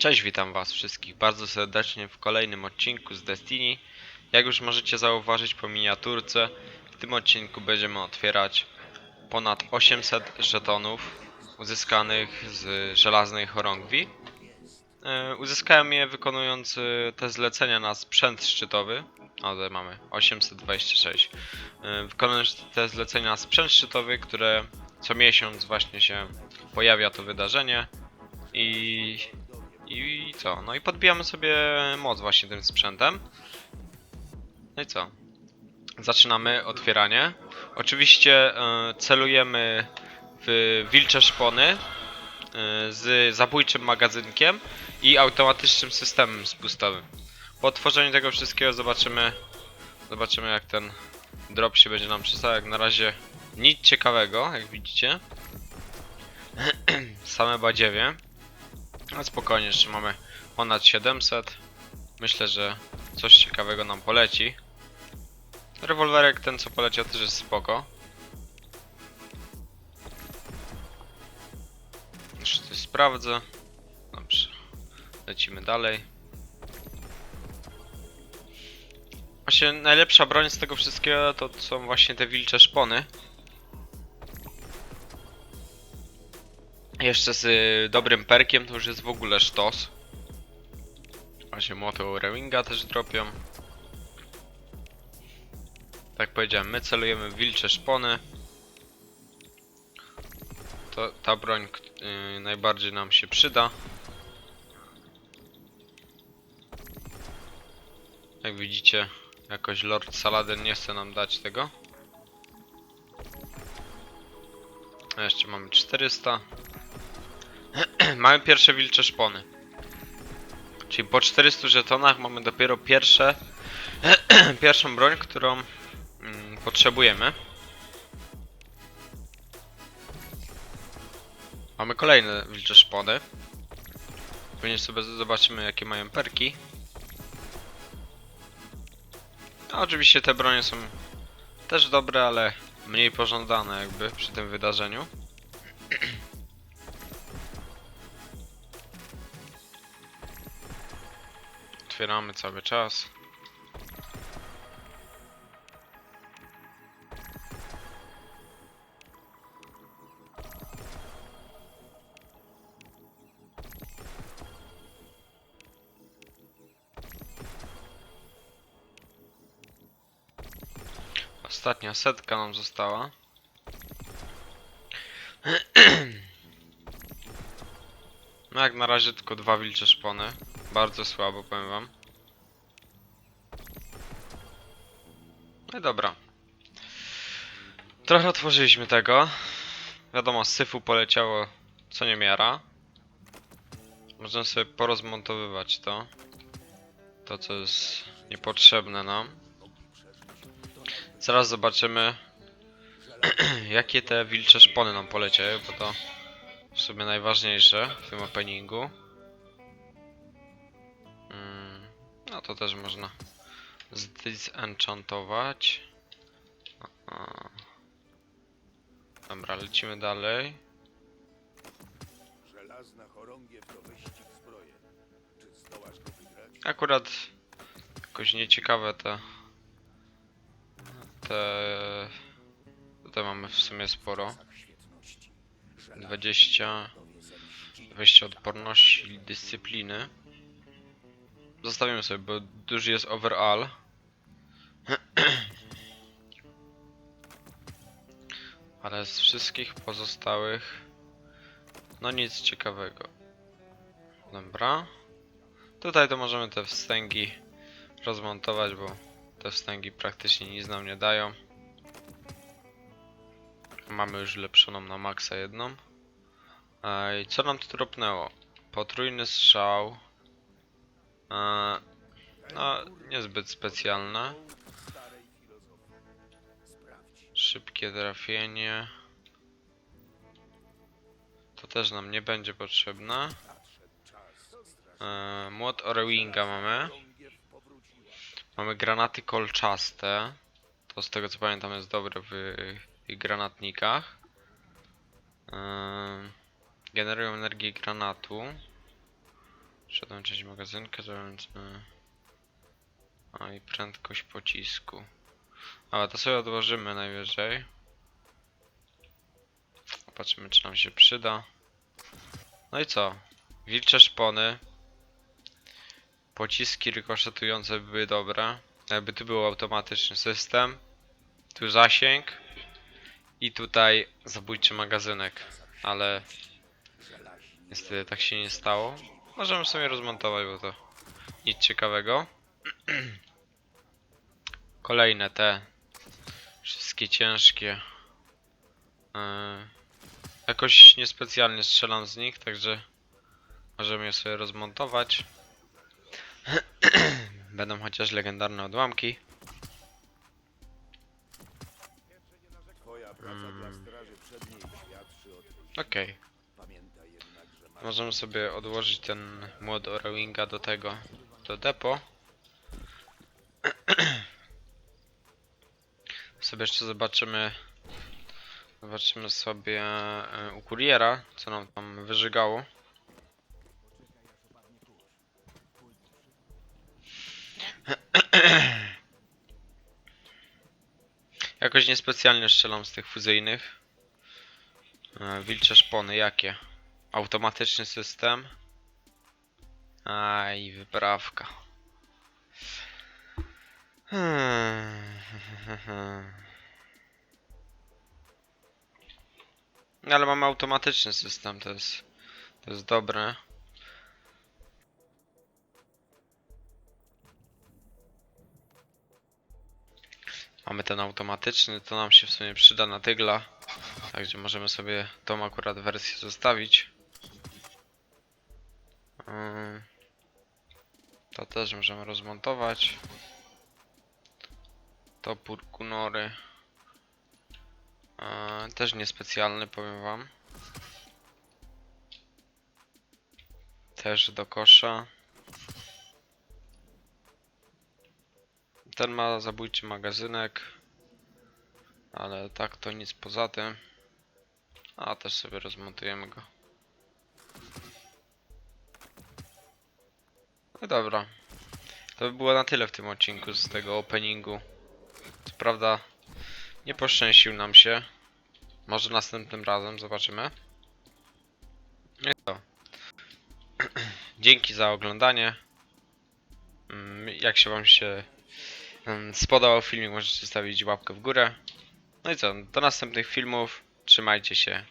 Cześć, witam was wszystkich bardzo serdecznie w kolejnym odcinku z Destiny. Jak już możecie zauważyć po miniaturce, w tym odcinku będziemy otwierać ponad 800 żetonów uzyskanych z żelaznej chorągwi. E, Uzyskałem je wykonując e, te zlecenia na sprzęt szczytowy. O, tutaj mamy 826. E, Wykonując te zlecenia na sprzęt szczytowy, które co miesiąc właśnie się pojawia to wydarzenie. I i co? No i podbijamy sobie moc właśnie tym sprzętem. No i co? Zaczynamy otwieranie. Oczywiście e, celujemy w wilcze szpony e, z zabójczym magazynkiem i automatycznym systemem spustowym. Po otworzeniu tego wszystkiego zobaczymy zobaczymy jak ten drop się będzie nam przystał. Jak na razie nic ciekawego, jak widzicie. Same badziewie. No spokojnie, jeszcze mamy ponad 700. Myślę, że coś ciekawego nam poleci. Rewolwerek ten co poleciał też jest spoko. Jeszcze coś sprawdzę. Dobrze. Lecimy dalej. Właśnie najlepsza broń z tego wszystkiego to są właśnie te wilcze szpony. Jeszcze z y, dobrym perkiem to już jest w ogóle sztos. Właśnie młoty Rewinga też dropią. Tak powiedziałem, my celujemy w wilcze szpony. To ta broń y, najbardziej nam się przyda. Jak widzicie, jakoś Lord Saladin nie chce nam dać tego. A jeszcze mamy 400. mamy pierwsze wilcze szpony. Czyli po 400 żetonach mamy dopiero pierwsze pierwszą broń, którą mm, potrzebujemy. Mamy kolejne wilcze szpony. Później sobie zobaczymy jakie mają perki. No, oczywiście te bronie są też dobre, ale mniej pożądane jakby przy tym wydarzeniu. Otwieramy cały czas. Ostatnia setka nam została. No jak na razie tylko dwa wilcze szpony. Bardzo słabo, powiem wam. No dobra. Trochę otworzyliśmy tego. Wiadomo, z syfu poleciało co niemiara. Możemy sobie porozmontowywać to. To, co jest niepotrzebne nam. Zaraz zobaczymy, jakie te wilcze szpony nam poleciały, bo to w sumie najważniejsze w tym openingu. No to też można zdisenchantować. Dobra, lecimy dalej. Żelazna chorągiew to wyścig zbroje. Czy zdołasz go wygrać? Akurat jakoś nieciekawe te. Te. Tutaj mamy w sumie sporo. Tak świetności. 20. 20 odporności dyscypliny. Zostawimy sobie, bo duży jest overall. Ale z wszystkich pozostałych. No nic ciekawego. Dobra. Tutaj to możemy te wstęgi rozmontować, bo te wstęgi praktycznie nic nam nie dają. Mamy już lepszoną na maksa jedną. Ej, co nam tu dropnęło? Potrójny strzał. No, niezbyt specjalne. Szybkie trafienie. To też nam nie będzie potrzebne. Eee, młot Orewinga mamy. Mamy granaty kolczaste. To z tego co pamiętam jest dobre w granatnikach. Eee, generują energię granatu. Szedłem część magazynkę, zrobiąc... y, A i prędkość pocisku. Ale to sobie odłożymy najwyżej. Zobaczymy czy nam się przyda. No i co? Wilcze szpony. Pociski rykoszetujące były dobre. Jakby tu był automatyczny system. Tu zasięg. I tutaj zabójczy magazynek. Ale niestety tak się nie stało. Możemy sobie rozmontować, bo to nic ciekawego. Kolejne te wszystkie ciężkie. Yy, jakoś niespecjalnie strzelam z nich, także możemy je sobie rozmontować. Będą chociaż legendarne odłamki. Twoja praca Możemy sobie odłożyć ten młot Orewinga do tego, do depo. sobie jeszcze zobaczymy, zobaczymy sobie e, u kuriera, co nam tam wyżygało. Jakoś niespecjalnie strzelam z tych fuzyjnych. E, Wilcze szpony, jakie? Automatyczny system. A i wyprawka. Hmm. Ale mamy automatyczny system, to jest, to jest dobre. Mamy ten automatyczny, to nam się w sumie przyda na tygla. Także możemy sobie tą akurat wersję zostawić. Ym, To też możemy rozmontować. Topór Kunory. Yy, Też niespecjalny, powiem wam. Też do kosza. Ten ma zabójczy magazynek. Ale tak to nic poza tym. A też sobie rozmontujemy go. No dobra. To by było na tyle w tym odcinku z tego openingu. Co prawda nie poszczęścił nam się. Może następnym razem zobaczymy. No i to. Dzięki za oglądanie. Mm, Jak się wam się mm, spodobał filmik, możecie zostawić łapkę w górę. No i co, do następnych filmów. Trzymajcie się.